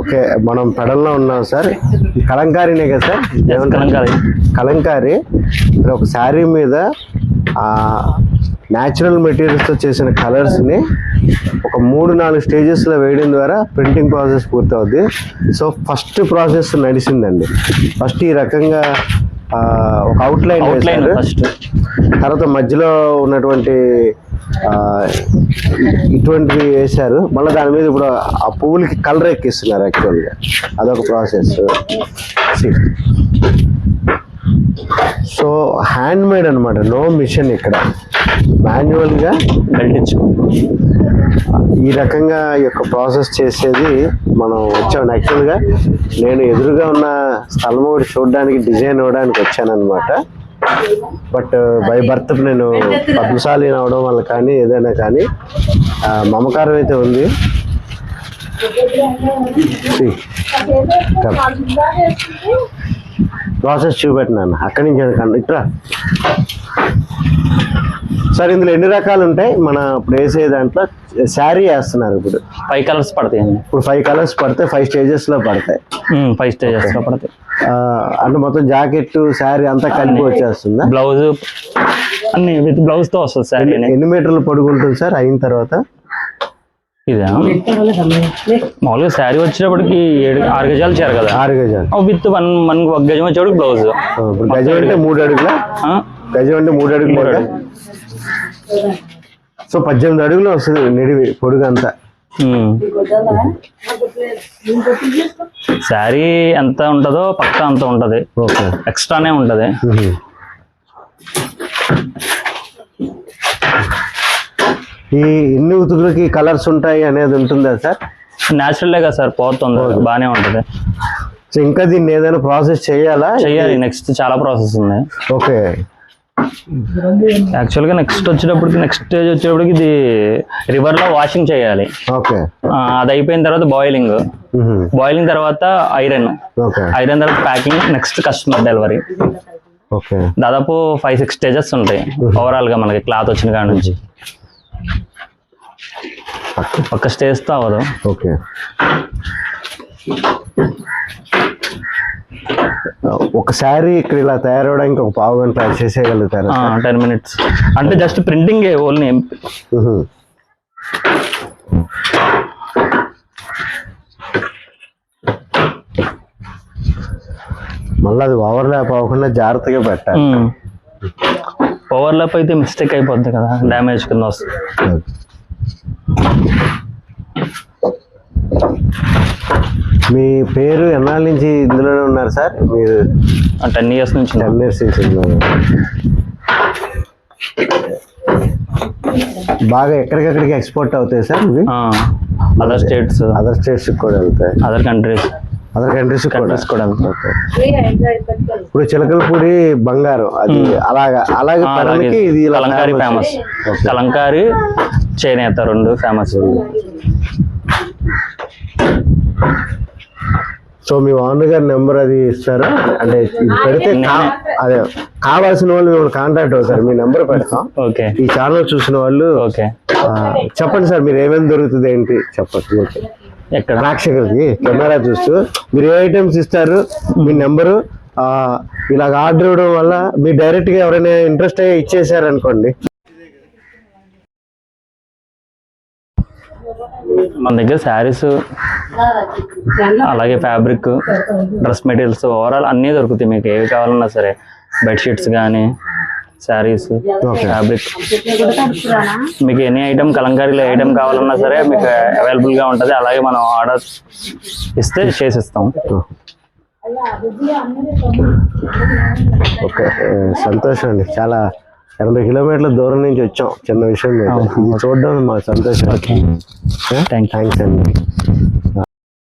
Okay మనం పెడల్లో ఉన్నాం sir. కలంకారీనే కదా సార్? కలంకారీ. కలంకారీ. ఒక శారీ మీద న్యాచురల్ మెటీరియల్స్తో చేసిన కలర్స్ని ఒక మూడు నాలుగు స్టేజెస్లో వేయడం ద్వారా ప్రింటింగ్ ప్రాసెస్ పూర్తవుద్ది. సో ఫస్ట్ ప్రాసెస్ నడిచిందండి. ఫస్ట్ ఈ రకంగా ఒక అవుట్లైన్ ఫస్ట్ తర్వాత మధ్యలో ఉన్నటువంటి ఇటువంటివి వేశారు. మళ్ళీ దాని మీద ఇప్పుడు ఆ పువ్వులకి కలర్ ఎక్కిస్తున్నారు యాక్చువల్గా అదొక ప్రాసెస్ సో హ్యాండ్ మేడ్ అనమాట నో మిషన్ ఇక్కడ. మాన్యువల్గా బెల్ట్ ఈ రకంగా ఈ యొక్క ప్రాసెస్ చేసేది మనం వచ్చాం. యాక్చువల్గా నేను ఎదురుగా ఉన్న స్థలం ఒకటి చూడడానికి డిజైన్ ఇవ్వడానికి వచ్చానన్నమాట. బట్ బై బర్త్ నేను పద్మశాలి అవడం వల్ల కానీ ఏదైనా కానీ ఆ, మమకారం అయితే ఉంది. ప్రాసెస్ చూపెట్టినాను. అక్కడి నుంచి కన్నా ఇట్రా. సార్ ఇందులో ఎన్ని రకాలు ఉంటాయి? మన ఇప్పుడు వేసే దాంట్లో శారీ వేస్తున్నారు ఇప్పుడు. ఫైవ్ కలర్స్ పడతాయండి. ఇప్పుడు ఫైవ్ కలర్స్ పడితే ఫైవ్ స్టేజెస్లో పడతాయి. ఫైవ్ స్టేజెస్లో పడతాయి. అంటే మొత్తం జాకెట్ శారీ అంతా కలిపి వచ్చేస్తుందా? బ్లౌజ్ అన్ని విత్ బ్లౌజ్తో వస్తుంది సార్ ఎన్ని మీటర్లు పొడుగు ఉంటుంది సార్ అయిన తర్వాత? ఇదే? మామూలుగా శారీ వచ్చేటప్పటికి ఏడు ఆరు గజాలు చేరు కదా. ఆరు గజాలు. విత్ వన్ మనకు ఒక గజం వచ్చేటప్పుడు బ్లౌజ్. గజం అంటే మూడు అడుగుల? గజం అంటే మూడు అడుగులు? సో పద్దెనిమిది అడుగులు వస్తుంది నిడివి పొడుగు అంతా శారీ ఎంత ఉంటుందో పక్క అంత ఉంటది. ఓకే ఎక్స్ట్రానే ఉంటది. మ్మ్. ఈ ఎన్ని ఉతుకులకి కలర్స్ ఉంటాయి అనేది ఉంటుందా సార్? న్యాచురల్ కదా సార్ పోతుంది. బాగానే ఉంటది. సో ఇంకా దీన్ని ఏదైనా ప్రాసెస్ చేయాలా? చెయ్యాలి నెక్స్ట్ చాలా ప్రాసెస్ ఉంది. ఓకే యాక్చువల్గా నెక్స్ట్ వచ్చేటప్పటికి నెక్స్ట్ స్టేజ్ వచ్చేటప్పటికి ఇది రివర్లో వాషింగ్ చేయాలి. ఓకే అది అయిపోయిన తర్వాత బాయిలింగ్. బాయిలింగ్ తర్వాత ఐరన్ ఐరన్ తర్వాత packing next customer delivery okay దాదాపు ఫైవ్ సిక్స్ స్టేజెస్ ఉంటాయి. ఓవరాల్గా మనకి క్లాత్ వచ్చిన కాడ నుంచి. ఒక్క స్టేజ్తో అవ్వదు. ఓకే ఒక శారీ ఇక్కడ ఇలా తయారవడానికి ఒక పావు గంట చేసేయగలుగుతారా టెన్ మినిట్స్ అంటే జస్ట్ ప్రింటింగ్ ఓన్లీ. మళ్ళీ అది ఓవర్ ల్యాప్ అవ్వకుండా జాగ్రత్తగా పెట్టాలి. ఓవర్లాప్ అయితే మిస్టేక్ అయిపోద్ది కదా డ్యామేజ్ కింద వస్తుంది. మీ పేరు ఎన్నాళ్ళ నుంచి ఇందులోనే ఉన్నారు సార్? మీరు టెన్ ఇయర్స్ నుంచి టెన్ ఇయర్స్ నుంచి ఉన్నారు. బాగా ఎక్కడికెక్కడికి ఎక్స్పోర్ట్ అవుతాయి సార్ ఇవి? అదర్ స్టేట్స్ అదర్ స్టేట్స్ కూడా వెళ్తాయి అదర్ కంట్రీస్ అదర్ కంట్రీస్ కూడా. కంట్రీస్ కూడా. ఇప్పుడు చిలకలపూడి బంగారం అది అలాగా అలాగే పనులకి ఇది కలంకారీ. ఫేమస్ కలంకారీ చేనేత రెండు ఫేమస్ సో మీ ఓనర్ గారి నెంబర్ అది ఇస్తారా? అంటే పెడితే అదే కావాల్సిన వాళ్ళు మిమ్మల్ని కాంటాక్ట్ అవుతారు. మీ నెంబర్ పెడతాం. ఓకే. ఈ ఛానల్ చూసిన వాళ్ళు చెప్పండి సార్ మీరు ఏమేమి దొరుకుతుంది ఏంటి? చెప్పండి. ఓకే. ఎక్కడ? ప్రేక్షకులకి కెమెరా చూస్తూ మీరు ఏ ఐటమ్స్ ఇస్తారు మీ నెంబరు ఇలాగ ఆర్డర్ ఇవ్వడం వల్ల మీరు డైరెక్ట్గా ఎవరైనా ఇంట్రెస్ట్ అయ్యి ఇచ్చేసారు అనుకోండి మన దగ్గర శారీస్ అలాగే ఫ్యాబ్రిక్ డ్రెస్ మెటీరియల్స్ ఓవరాల్ అన్నీ దొరుకుతాయి మీకు. ఏవి కావాలన్నా సరే బెడ్షీట్స్ కానీ శారీస్ ఫ్యాబ్రిక్ మీకు ఎనీ ఐటమ్ కలంకారీలో ఐటమ్ కావాలన్నా సరే మీకు అవైలబుల్గా ఉంటుంది. అలాగే మనం ఆర్డర్ ఇస్తే చేసిస్తాం. ఓకే. సంతోషం అండి. చాలా ఎనభై కిలోమీటర్ల దూరం నుంచి వచ్చాం. చిన్న విషయం చూడడం మాకు సంతోషం థ్యాంక్స్ అండి.